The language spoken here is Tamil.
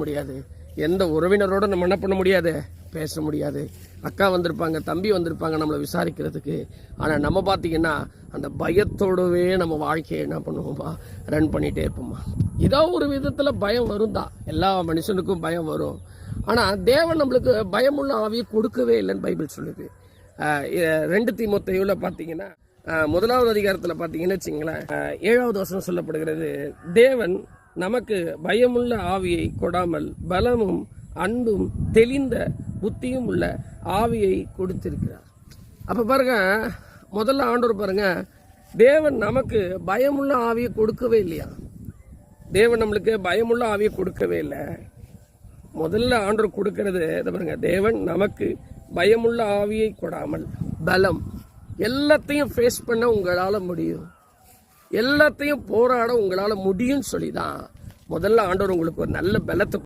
முடியாது. எந்த உறவினரோட நம்ம என்ன பண்ண முடியாது? பேச முடியாது. அக்கா வந்திருப்பாங்க தம்பி வந்திருப்பாங்க நம்மளை விசாரிக்கிறதுக்கு. ஆனால் நம்ம பார்த்தீங்கன்னா அந்த பயத்தோடவே நம்ம வாழ்க்கையை என்ன பண்ணுவோம்ப்பா? ரன் பண்ணிகிட்டே இருப்போம்மா. ஏதோ ஒரு விதத்தில் பயம் வரும் தான் எல்லா மனுஷனுக்கும் பயம் வரும். ஆனால் தேவன் நம்மளுக்கு பயமுள்ள ஆவியை கொடுக்கவே இல்லைன்னு பைபிள் சொல்லுது. ஆஹ் ரெண்டு தீமொத்தையில் பார்த்தீங்கன்னா முதலாவது அதிகாரத்தில் பார்த்தீங்கன்னு வச்சிங்களேன் ஏழாவது வசனம் சொல்லப்படுகிறது தேவன் நமக்கு பயமுள்ள ஆவியை கொடாமல் பலமும் அன்பும் தெளிந்த புத்தியும் உள்ள ஆவியை கொடுத்திருக்கிறார். அப்போ பாருங்க முதல்ல ஆண்டவர் பாருங்க தேவன் நமக்கு பயமுள்ள ஆவியை கொடுக்கவே இல்லையா? தேவன் நம்மளுக்கு பயமுள்ள ஆவியை கொடுக்கவே இல்லை. முதல்ல ஆண்டவர் கொடுக்கறது இதை பாருங்க தேவன் நமக்கு பயமுள்ள ஆவியை கொடாமல் பலம் எல்லாத்தையும் ஃபேஸ் பண்ண உங்களால் முடியும். எல்லாத்தையும் போராட உங்களால் முடியும்னு சொல்லி தான் முதல்ல ஆண்டவர் உங்களுக்கு ஒரு நல்ல பலத்தை